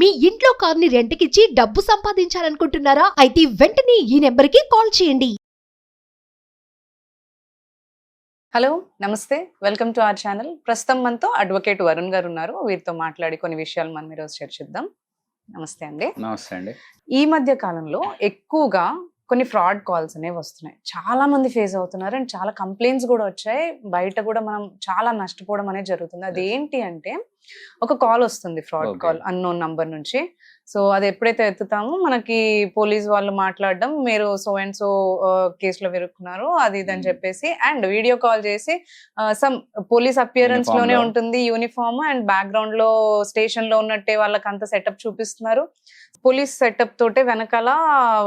మీ ఇంట్లో కార్ని రెంట్కిచ్చి డబ్బు సంపాదించాలనుకుంటున్నారా? అయితే వెంటనే ఈ నెంబర్కి కాల్ చేయండి. హలో నమస్తే. Welcome to our channel. ప్రస్తుతం మనతో అడ్వకేట్ వరుణ్ గారు ఉన్నారు వీరితో మాట్లాడి కొన్ని విషయాలు మనం ఈరోజు చర్చిద్దాం. నమస్తే అండి. నమస్తే అండి. ఈ మధ్య కాలంలో ఎక్కువగా కొన్ని ఫ్రాడ్ కాల్స్ అనేవి వస్తున్నాయి. చాలా మంది ఫేస్ అవుతున్నారు అండ్ చాలా కంప్లైంట్స్ కూడా వచ్చాయి. బయట కూడా మనం చాలా నష్టపోవడం అనేది జరుగుతుంది. అది ఏంటి అంటే ఒక కాల్ వస్తుంది ఫ్రాడ్. కాల్ అన్నోన్ నంబర్ నుంచి. సో అది ఎప్పుడైతే ఎత్తుతామో మనకి పోలీస్ వాళ్ళు మాట్లాడడం మీరు సో అండ్ సో కేసులో విరుక్కున్నారు అది ఇది అని. చెప్పేసి అండ్ వీడియో కాల్ చేసి సమ్ పోలీస్ అపియరెన్స్లోనే. ఉంటుంది యూనిఫామ్ అండ్ బ్యాక్గ్రౌండ్లో స్టేషన్లో ఉన్నట్టే వాళ్ళకి అంత సెటప్ చూపిస్తున్నారు పోలీస్ సెటప్ తోటే వెనకాల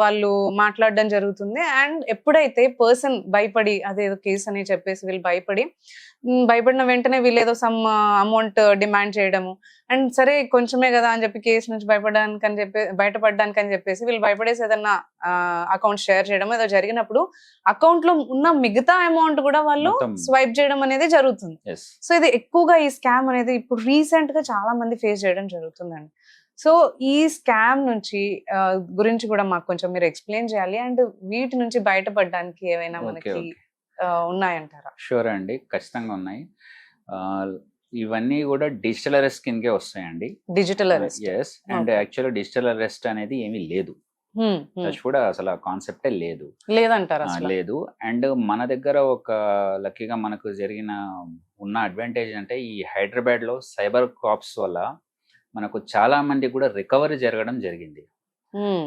వాళ్ళు మాట్లాడడం జరుగుతుంది అండ్ ఎప్పుడైతే పర్సన్ భయపడి అదేదో కేసు అని చెప్పేసి వీళ్ళు భయపడి భయపడిన వెంటనే వీళ్ళు ఏదో సమ్ అమౌంట్ డిమాండ్ చేయడము. అండ్ సరే కొంచెమే కదా అని చెప్పి కేసు నుంచి భయపడడానికి అని చెప్పి బయటపడడానికి అని చెప్పేసి వీళ్ళు భయపడేసి ఏదన్నా అకౌంట్ షేర్ చేయడం ఏదో జరిగినప్పుడు అకౌంట్లో ఉన్న మిగతా అమౌంట్ కూడా వాళ్ళు. స్వైప్ చేయడం అనేది జరుగుతుంది. సో ఇది ఎక్కువగా ఈ స్కామ్ అనేది ఇప్పుడు రీసెంట్గా చాలా మంది ఫేస్ చేయడం జరుగుతుందండి. సో ఈ స్కామ్ నుంచి గురించి కూడా మాకు కొంచెం మీరు ఎక్స్ప్లెయిన్ చేయాలి. అండ్ వీటి నుంచి బయటపడడానికి ఏమైనా మనకి ఉన్నాయంటారా. షూర్ అండి. ఖచ్చితంగా ఉన్నాయి. ఇవన్నీ కూడా డిజిటల్ అరెస్ట్ కిందకే వస్తాయండి. Digital arrest. Yes and. Actual digital arrest అనేది ఏమీ లేదు. కూడా అసలు ఆ కాన్సెప్టే లేదు. లేదంటారా లేదు. అండ్ మన దగ్గర ఒక లక్కీగా మనకు జరిగిన ఉన్న అడ్వాంటేజ్ అంటే ఈ హైదరాబాద్లో సైబర్ కాప్స్ వల్ల మనకు చాలా మంది కూడా రికవరీ జరగడం జరిగింది.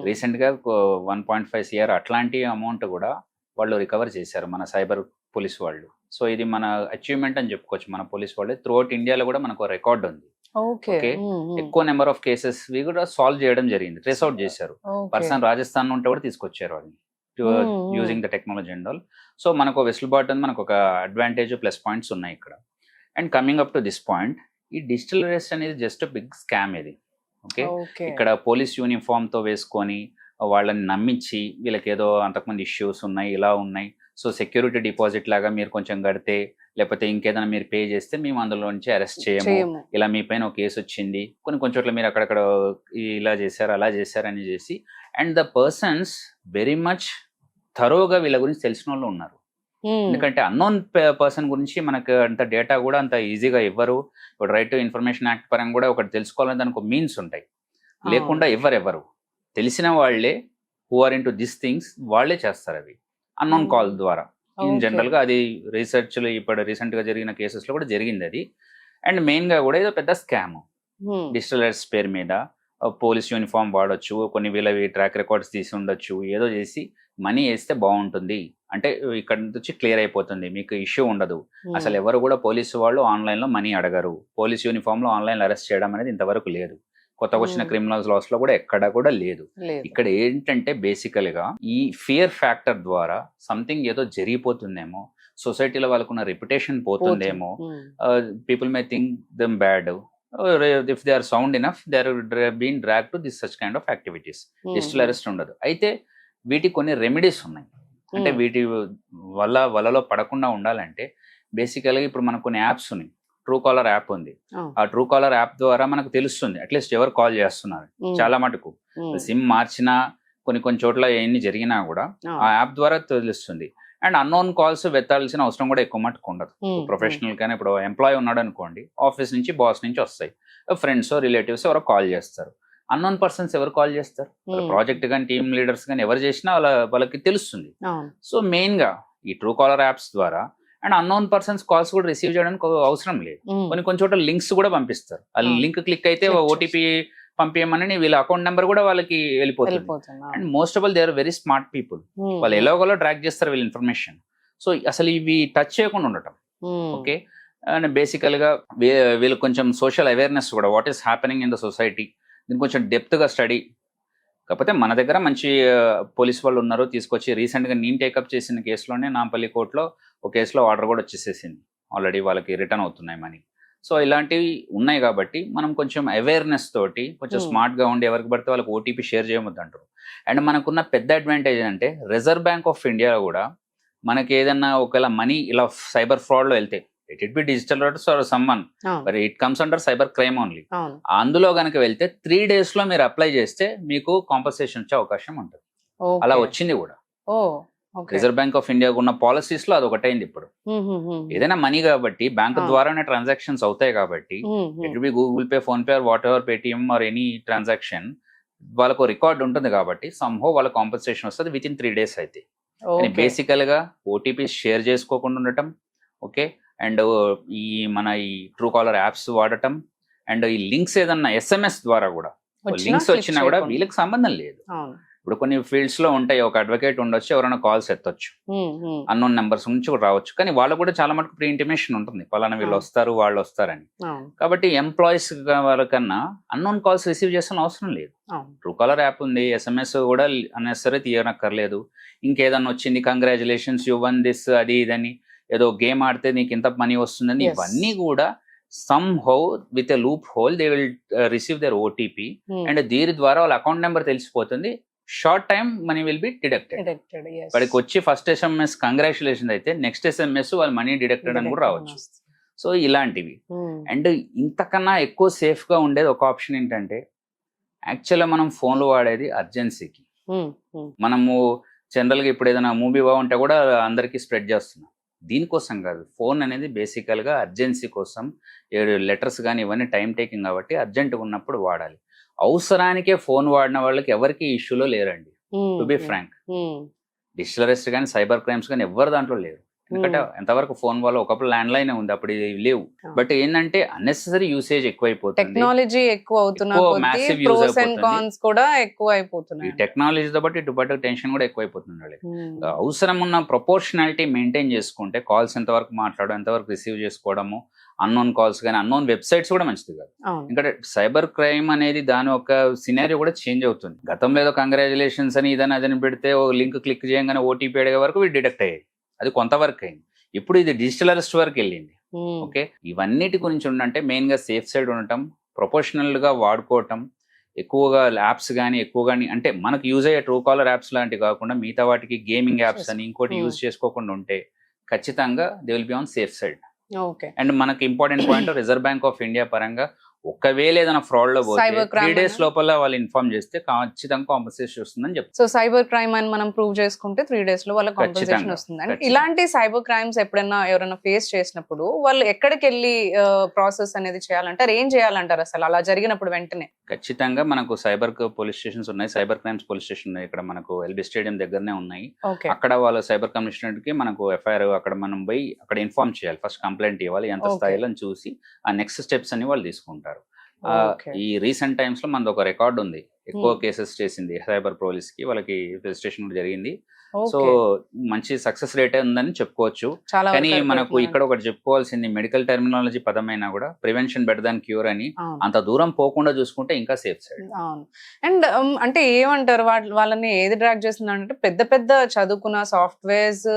రీసెంట్గా వన్ పాయింట్ ఫైవ్ సిఆర్ అట్లాంటి అమౌంట్ కూడా వాళ్ళు రికవర్ చేశారు మన సైబర్ పోలీస్ వాళ్ళు. సో ఇది మన అచీవ్మెంట్ అని చెప్పుకోవచ్చు మన పోలీస్ వాళ్ళు. త్రూఅవుట్ ఇండియాలో కూడా మనకు రికార్డ్ ఉంది. ఓకే. ఎక్కువ నెంబర్ ఆఫ్ కేసెస్ వి కూడా సాల్వ్ చేయడం జరిగింది. ట్రేస్ అవుట్ చేశారు. పర్సన్ రాజస్థాన్ ఉంటే కూడా తీసుకొచ్చారు వాళ్ళని. Using the technology and all. So మనకు వెసులుబాటు ఉంది మనకు ఒక అడ్వాంటేజ్ ప్లస్ పాయింట్స్ ఉన్నాయి ఇక్కడ. And coming up to this point ఈ డిజిటల్ అరెస్ట్ అనేది జస్ట్ బిగ్ స్కామ్ ఇది. ఓకే? ఓకే. ఇక్కడ పోలీస్ యూనిఫామ్తో వేసుకొని వాళ్ళని నమ్మించి వీళ్ళకి ఏదో అంతకుముందు ఇష్యూస్ ఉన్నాయి ఇలా ఉన్నాయి. సో సెక్యూరిటీ డిపాజిట్ లాగా మీరు కొంచెం కడితే లేకపోతే ఇంకేదైనా మీరు పే చేస్తే మేము అందులో నుంచి అరెస్ట్ చేయము. ఇలా మీ పైన ఒక కేసు వచ్చింది. కొన్ని కొన్ని చోట్ల మీరు అక్కడక్కడ ఇలా చేశారు అలా చేశారు అని చేసి and the persons very much థరోగా వీళ్ళ గురించి తెలిసిన వాళ్ళు ఉన్నారు. ఎందుకంటే అన్నోన్ పర్సన్ గురించి మనకు అంత డేటా కూడా అంత ఈజీగా ఇవ్వరు. ఇప్పుడు రైట్ టు ఇన్ఫర్మేషన్ యాక్ట్ పరంగా కూడా ఒకటి తెలుసుకోవాలని దానికి మీన్స్ ఉంటాయి. లేకుండా ఎవరెవరు తెలిసిన వాళ్ళే who are into this things వాళ్ళే చేస్తారు అవి అన్నోన్ Hmm. కాల్ ద్వారా ఇన్ Okay. జనరల్గా అది రీసెర్చ్లో ఇప్పుడు రీసెంట్గా జరిగిన కేసెస్లో కూడా జరిగింది అది అండ్ మెయిన్గా కూడా ఏదో పెద్ద స్కామ్ Hmm. డిజిటల్ అరెస్ట్ పేరు మీద పోలీస్ యూనిఫామ్ వాడొచ్చు కొన్ని వీళ్ళవి ట్రాక్ రికార్డ్స్ తీసి ఉండొచ్చు ఏదో చేసి మనీ వేస్తే బాగుంటుంది అంటే ఇక్కడ నుంచి క్లియర్ అయిపోతుంది మీకు ఇష్యూ ఉండదు Hmm. అసలు ఎవరు కూడా పోలీసు వాళ్ళు ఆన్లైన్లో మనీ అడగరు పోలీస్ యూనిఫామ్లో ఆన్లైన్ అరెస్ట్ చేయడం అనేది ఇంతవరకు లేదు కొత్తగా వచ్చిన. క్రిమినల్స్ లాస్లో కూడా ఎక్కడా కూడా లేదు ఇక్కడ ఏంటంటే బేసికల్గా ఈ ఫియర్ ఫ్యాక్టర్ ద్వారా సంథింగ్ ఏదో జరిగిపోతుందేమో సొసైటీలో వాళ్ళకున్న రెప్యుటేషన్ పోతుందేమో. People may think them bad if they are sound enough they are been drag to this such kind of activities. Digital arrest ఉండదు అయితే వీటికి కొన్ని రెమెడీస్ ఉన్నాయి అంటే. వీటి వల్ల వలలో పడకుండా ఉండాలంటే బేసికల్గా ఇప్పుడు మనకు కొన్ని యాప్స్ ఉన్నాయి ట్రూ కాలర్ యాప్ ఉంది. ఆ ట్రూ కాలర్ యాప్ ద్వారా మనకు తెలుస్తుంది అట్లీస్ట్ ఎవరు కాల్ చేస్తున్నారు. చాలా మటుకు. సిమ్ మార్చినా కొన్ని కొన్ని చోట్ల ఎన్ని జరిగినా కూడా. ఆ యాప్ ద్వారా తెలుస్తుంది అండ్ అన్నోన్ కాల్స్ వెత్తాల్సిన అవసరం కూడా ఎక్కువ మటుకు ఉండదు. ప్రొఫెషనల్ కానీ ఇప్పుడు ఎంప్లాయీ ఉన్నాడు అనుకోండి ఆఫీస్ నుంచి బాస్ నుంచి వస్తాయి ఫ్రెండ్స్ రిలేటివ్స్ ఎవరో కాల్ చేస్తారు అన్నోన్ పర్సన్స్ ఎవరు కాల్ చేస్తారు. ప్రాజెక్ట్ కానీ టీమ్ లీడర్స్ కానీ ఎవరు చేసినా వాళ్ళ వాళ్ళకి తెలుస్తుంది సో మెయిన్గా ఈ ట్రూ కాలర్ యాప్స్ ద్వారా అండ్ అన్నోన్ పర్సన్స్ కాల్స్ కూడా రిసీవ్ చేయడానికి అవసరం లేదు. కొన్ని కొన్ని చోట్ల లింక్స్ కూడా పంపిస్తారు. ఆ. లింక్ క్లిక్ అయితే ఓటీపీ పంపించమని వీళ్ళ అకౌంట్ నెంబర్ కూడా వాళ్ళకి వెళ్ళిపోతుంది. And most of all they are very smart people. వాళ్ళు ఎలాగోలో ట్రాక్ చేస్తారు వీళ్ళ ఇన్ఫర్మేషన్. సో అసలు ఇవి టచ్ చేయకుండా ఉండటం. ఓకే? అండ్ బేసికల్గా వీళ్ళు కొంచెం సోషల్ అవేర్నెస్ కూడా what is happening in the society దీన్ని కొంచెం డెప్త్గా స్టడీ. కాకపోతే మన దగ్గర మంచి పోలీస్ వాళ్ళు ఉన్నారు తీసుకొచ్చి రీసెంట్గా నేను టేకప్ చేసిన కేసులోనే నాంపల్లి కోర్టులో ఒక కేసులో ఆర్డర్ కూడా వచ్చేసేసింది. ఆల్రెడీ వాళ్ళకి రిటర్న్ అవుతున్నాయి మనీ సో ఇలాంటివి ఉన్నాయి కాబట్టి మనం కొంచెం అవేర్నెస్ తోటి కొంచెం Hmm. స్మార్ట్గా ఉండి ఎవరికి పడితే వాళ్ళకి ఓటీపీ షేర్ చేయవద్దు అంటారు అండ్ మనకున్న పెద్ద అడ్వాంటేజ్ అంటే రిజర్వ్ బ్యాంక్ ఆఫ్ ఇండియా కూడా మనకి ఏదన్నా ఒకవేళ మనీ ఇలా సైబర్ ఫ్రాడ్లో వెళ్తే it it be digital or summon మరి it comes under cyber crime only అందులో కనుక వెళ్తే త్రీ డేస్లో మీరు అప్లై చేస్తే మీకు కాంపన్సేషన్ వచ్చే అవకాశం ఉంటుంది. అలా వచ్చింది కూడా. రిజర్వ్ బ్యాంక్ ఆఫ్ ఇండియా ఉన్న పాలసీస్లో అది ఒకటైంది ఇప్పుడు. ఏదైనా మనీ కాబట్టి బ్యాంక్. ద్వారానే ట్రాన్సాక్షన్స్ అవుతాయి కాబట్టి. It be Google Pay PhonePe or whatever Paytm or any transaction వాళ్ళకు రికార్డ్ ఉంటుంది కాబట్టి సంహో వాళ్ళ కాంపన్సేషన్ వస్తుంది విత్ ఇన్ త్రీ డేస్ అయితే కానీ. బేసికల్గా ఓటీపీ షేర్ చేసుకోకుండా ఉండటం ఓకే అండ్ ఈ మన ఈ ట్రూ కాలర్ యాప్స్ వాడటం అండ్ ఈ లింక్స్ ఏదన్నా ఎస్ఎంఎస్ ద్వారా కూడా లింక్స్ వచ్చినా కూడా. వీళ్ళకి సంబంధం లేదు ఇప్పుడు కొన్ని ఫీల్డ్స్లో ఉంటాయి. ఒక అడ్వకేట్ ఉండొచ్చు ఎవరైనా కాల్స్ ఎత్తొచ్చు. అన్నోన్ నెంబర్స్ నుంచి కూడా రావచ్చు. కానీ వాళ్ళు కూడా చాలా మటుకు ప్రీ ఇంటిమేషన్ ఉంటుంది. పలానా వీళ్ళు. వస్తారు వాళ్ళు వస్తారని. కాబట్టి ఎంప్లాయీస్ వాళ్ళకన్నా అన్నోన్ కాల్స్ రిసీవ్ చేసిన అవసరం లేదు. ట్రూ కాలర్ యాప్ ఉంది. ఎస్ఎంఎస్ కూడా అన్నెసరీ తీయనక్కర్లేదు. ఇంకేదన్నా వచ్చింది కంగ్రాచులేషన్స్ యూ వన్ దిస్ అది ఇదని ఏదో గేమ్ ఆడితే నీకు ఇంత మనీ వస్తుందని. ఇవన్నీ కూడా somehow with a loophole they will receive their OTP. And దీని ద్వారా వాళ్ళ అకౌంట్ నెంబర్ తెలిసిపోతుంది. Short time money will be deducted. వాడికి వచ్చి ఫస్ట్ ఎస్ఎంఎస్ కంగ్రాచులేషన్ అయితే నెక్స్ట్ ఎస్ఎంఎస్ వాళ్ళ మనీ డిడక్టెడ్ అని కూడా రావచ్చు సో ఇలాంటివి. అండ్ ఇంతకన్నా ఎక్కువ సేఫ్గా ఉండేది ఒక ఆప్షన్ ఏంటంటే యాక్చువల్గా మనం ఫోన్లు వాడేది అర్జెన్సీకి హ్మ్, హ్మ్. మనము జనరల్గా ఇప్పుడు ఏదైనా మూవీ బాగుంటే కూడా అందరికీ స్ప్రెడ్ చేస్తున్నాం దీనికోసం కాదు ఫోన్ అనేది బేసికల్గా అర్జెన్సీ కోసం లెటర్స్ కానీ ఇవన్నీ టైం టేకింగ్ కాబట్టి అర్జెంట్ ఉన్నప్పుడు వాడాలి అవసరానికే ఫోన్ వాడిన వాళ్ళకి ఎవరికి ఇష్యూలో లేరండి to be. Frank. Digital arrest కానీ సైబర్ క్రైమ్స్ కానీ ఎవరు దాంట్లో లేరు ఎందుకంటే ఎంతవరకు ఫోన్ వల్ల ఒకప్పుడు ల్యాండ్ లైన్ ఉంది అప్పుడు ఇది లేవు. బట్ ఏంటంటే అన్నెసెసరీ యూసేజ్ ఎక్కువైపోతుంది టెక్నాలజీ ఎక్కువ అవుతున్న ఎక్కువ కొద్దీ massive use ప్రోస్ అండ్ అయిపోతుంది. కాన్స్ కూడా ఎక్కువ ఈ అయిపోతున్నాయి టెక్నాలజీతో బట్టి ఇటు బట్టి టెన్షన్ కూడా ఎక్కువైపోతుంది వాళ్ళకి. అవసరం ఉన్న ప్రపోర్షనాలిటీ మెయింటైన్ చేసుకుంటే కాల్స్ ఎంతవరకు మాట్లాడడం ఎంతవరకు రిసీవ్ చేసుకోవడము అన్నోన్ కాల్స్ కానీ అన్నోన్ వెబ్సైట్స్ కూడా మంచిది కాదు. ఎందుకంటే సైబర్ క్రైమ్ అనేది దాని ఒక సినారియో కూడా చేంజ్ అవుతుంది. గతంలో ఏదో కంగ్రాచులేషన్స్ అని ఇదని అదని పెడితే ఓ లింక్ క్లిక్ చేయగానే ఓటీపీ అడిగే వరకు వీడు డిడక్ట్ అయ్యాయి అది కొంతవరకు అయింది. ఇప్పుడు ఇది డిజిటల్ అరెస్ట్ వరకు వెళ్ళింది. ఓకే? ఇవన్నిటి గురించి ఉండంటే మెయిన్గా సేఫ్ సైడ్ ఉండటం ప్రొఫెషనల్గా వాడుకోవటం ఎక్కువగా యాప్స్ కానీ ఎక్కువ కానీ అంటే మనకు యూజ్ అయ్యే ట్రూ కాలర్ యాప్స్ లాంటివి కాకుండా మిగతా వాటికి గేమింగ్ యాప్స్ అని ఇంకోటి. యూజ్ చేసుకోకుండా ఉంటే ఖచ్చితంగా they will be on safe side and మనకి important point Reserve Bank of India పరంగా ఒకవేళ ఏదైనా ఫ్రాడ్లో త్రీ డేస్? లోపల వాళ్ళు ఇన్ఫార్మ్ చేస్తే ఖచ్చితంగా కాంపన్సేషన్ వస్తుందని చెప్తారు. సో సైబర్ క్రైమ్ అని మనం ప్రూవ్ చేసుకుంటే త్రీ డేస్లో వాళ్ళ కాంపన్సేషన్ వస్తుంది. అండ్. ఇలాంటి సైబర్ క్రైమ్స్ ఎప్పుడైనా ఎవరైనా ఫేస్ చేసినప్పుడు వాళ్ళు ఎక్కడికి వెళ్ళి ప్రాసెస్ అనేది చేయాలంటారు? ఏం చేయాలంటారు అసలు? అలా జరిగినప్పుడు వెంటనే. ఖచ్చితంగా మనకు సైబర్ పోలీస్ స్టేషన్స్ ఉన్నాయి. సైబర్ క్రైమ్స్ పోలీస్ స్టేషన్ ఉన్నాయి. ఇక్కడ మనకు ఎల్బీ స్టేడియం దగ్గరనే ఉన్నాయి. అక్కడ వాళ్ళ సైబర్ కమిషనర్కి మనకు ఎఫ్ఐఆర్ అక్కడ మనం పోయి అక్కడ ఇన్ఫార్మ్ చేయాలి. ఫస్ట్ కంప్లైంట్ ఇవ్వాలి. ఎంత. స్థాయిలో చూసి ఆ నెక్స్ట్ స్టెప్స్ అని వాళ్ళు తీసుకుంటారు. ఈ రీసెంట్ టైమ్స్లో మనది ఒక రికార్డ్ ఉంది. ఎక్కువ. కేసెస్ చేసింది సైబర్ పోలీస్కి వాళ్ళకి రిజిస్ట్రేషన్ కూడా జరిగింది. సో మంచి సక్సెస్ రేట్ ఉందని చెప్పుకోవచ్చు. కానీ మనకు. ఇక్కడ ఒకటి చెప్పుకోవాల్సింది మెడికల్ టెర్మినాలజీ పదమైనా కూడా ప్రివెన్షన్ బెటర్ దాన్ క్యూర్ అని. అంత దూరం పోకుండా చూసుకుంటే ఇంకా సేఫ్ సైడ్. అండ్ అంటే ఏమంటారు వాళ్ళ వాళ్ళని ఏది డ్రాగ్ చేస్తుంది అంటే పెద్ద పెద్ద చదువుకున్న సాఫ్ట్వేర్స్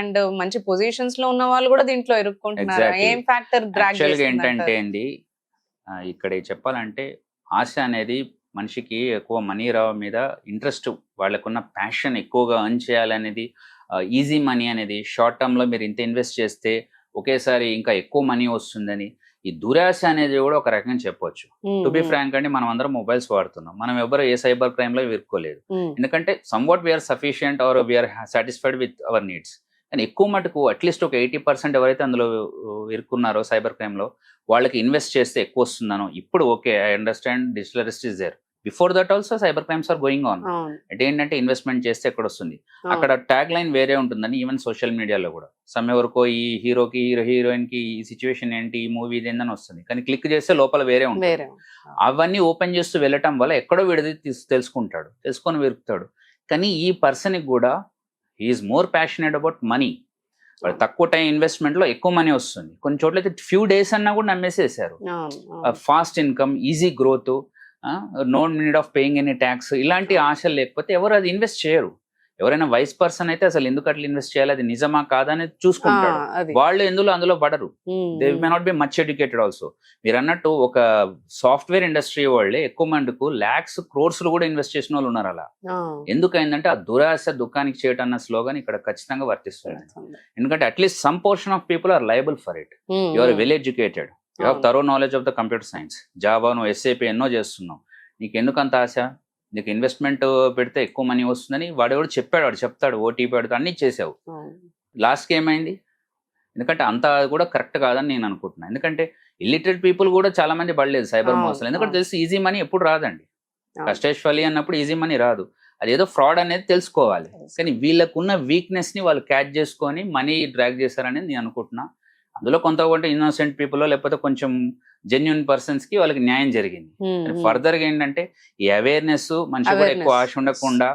అండ్ మంచి పొజిషన్స్లో ఉన్న వాళ్ళు కూడా దీంట్లో ఇరుక్కుంటున్నారు. ఏం ఫ్యాక్టర్ యాక్చువల్గా ఏంటంటే అండి ఇక్కడ చెప్పాలంటే ఆశ అనేది మనిషికి ఎక్కువ మనీ రావ మీద ఇంట్రెస్ట్ వాళ్ళకున్న ప్యాషన్ ఎక్కువగా అర్న్ చేయాలనేది ఈజీ మనీ అనేది షార్ట్ టర్మ్లో మీరు ఇంత ఇన్వెస్ట్ చేస్తే ఒకేసారి ఇంకా ఎక్కువ మనీ వస్తుందని ఈ దురాశ అనేది కూడా ఒక రకంగా చెప్పొచ్చు. టు బి ఫ్రాంక్ అండి మనం అందరం మొబైల్స్ వాడుతున్నాం. మనం ఎవరు ఏ సైబర్ క్రైమ్లో ఇరుక్కోలేదు. ఎందుకంటే somewhat we're sufficient or we're satisfied with our needs కానీ ఎక్కువ మటుకు అట్లీస్ట్ ఒక ఎయిటీ పర్సెంట్ ఎవరైతే అందులో ఇరుక్కున్నారో సైబర్ క్రైమ్లో వాళ్ళకి ఇన్వెస్ట్ చేస్తే ఎక్కువ వస్తుందనో ఇప్పుడు okay I understand digital arrest is there before that also cyber crimes are going on అంటే ఏంటంటే ఇన్వెస్ట్మెంట్ చేస్తే ఎక్కడ వస్తుంది. అక్కడ ట్యాగ్ లైన్ వేరే ఉంటుందని ఈవెన్ సోషల్ మీడియాలో కూడా. సమ్ ఎవరికో ఈ హీరోకి హీరో హీరోయిన్కి ఈ సిచ్యువేషన్ ఏంటి ఈ మూవీ ఏందని వస్తుంది. కానీ క్లిక్ చేస్తే లోపల వేరే ఉంటుంది. అవన్నీ ఓపెన్ చేస్తూ వెళ్ళటం వల్ల ఎక్కడో విడది తీసి తెలుసుకుంటాడు తెలుసుకొని వెరుకుతాడు కానీ ఈ పర్సన్కి కూడా is more passionate about money వాడు తక్కువ టైం ఇన్వెస్ట్మెంట్లో ఎక్కువ మనీ వస్తుంది. కొన్ని చోట్ల అయితే ఫ్యూ డేస్ అన్నా కూడా నమ్మేసేసారు. Fast income easy growth no need of paying any tax ఇలాంటి ఆశలు లేకపోతే ఎవరు అది ఇన్వెస్ట్ చేయరు. ఎవరైనా వైస్ పర్సన్ అయితే అసలు ఎందుకు అట్లా ఇన్వెస్ట్ చేయాలి? అది నిజమా కాదా అనేది చూసుకుంటాడు. అది. వాళ్ళు ఎందులో అందులో పడరు. They may not be much educated also మీరు అన్నట్టు ఒక సాఫ్ట్వేర్ ఇండస్ట్రీ వాళ్ళే ఎక్కువ మందికు ల్యాక్స్ క్రోర్స్ కూడా ఇన్వెస్ట్ చేసిన వాళ్ళు ఉన్నారు అలా. ఎందుకైందంటే ఆ దురాశ దుఃఖానికి చేయటం అన్న స్లోగన్ ఇక్కడ ఖచ్చితంగా వర్తిస్తుంది. ఎందుకంటే at least some portion of people are liable for it you are well educated you అవును. Thorough knowledge of the computer science Java నువ్వు ఎస్ఏపి ఎన్నో చేస్తున్నావు. నీకు ఎందుకు అంత ఆశ? నీకు ఇన్వెస్ట్మెంట్ పెడితే ఎక్కువ మనీ వస్తుందని వాడెవడు చెప్పాడు వాడు చెప్తాడు ఓటీపీ పెడతా అన్ని చేసావు. లాస్ట్కి ఏమైంది? ఎందుకంటే అంత కూడా కరెక్ట్ కాదని నేను అనుకుంటున్నాను ఎందుకంటే ఇల్లిటరేట్ పీపుల్ కూడా చాలా మంది పడలేదు సైబర్ మోసాలు. ఎందుకంటే. తెలిసి ఈజీ మనీ ఎప్పుడు రాదండి. అవును. కస్టేశ్వలి అన్నప్పుడు ఈజీ మనీ రాదు. అది ఏదో ఫ్రాడ్ అనేది తెలుసుకోవాలి. కానీ వీళ్ళకున్న వీక్నెస్ని వాళ్ళు క్యాచ్ చేసుకొని మనీ డ్రాగ్ చేశారనేది నేను అనుకుంటున్నా. అందులో కొంత కొంత ఇన్నోసెంట్ పీపుల్ లేకపోతే కొంచెం జెన్యున్ పర్సన్స్కి వాళ్ళకి న్యాయం జరిగింది. ఫర్దర్గా ఏంటంటే ఈ అవేర్నెస్ మనిషి కూడా ఎక్కువ. ఆశ ఉండకుండా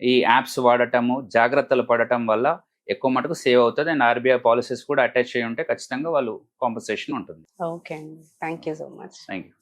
ఈ యాప్స్ వాడటము జాగ్రత్తలు పడటం వల్ల ఎక్కువ మటుకు సేవ్ అవుతుంది. అండ్ ఆర్బీఐ పాలసీస్ కూడా అటాచ్ అయ్యి ఉంటే ఖచ్చితంగా వాళ్ళు కాంపన్సేషన్ ఉంటుంది. ఓకే అండి. Thank you so much thank you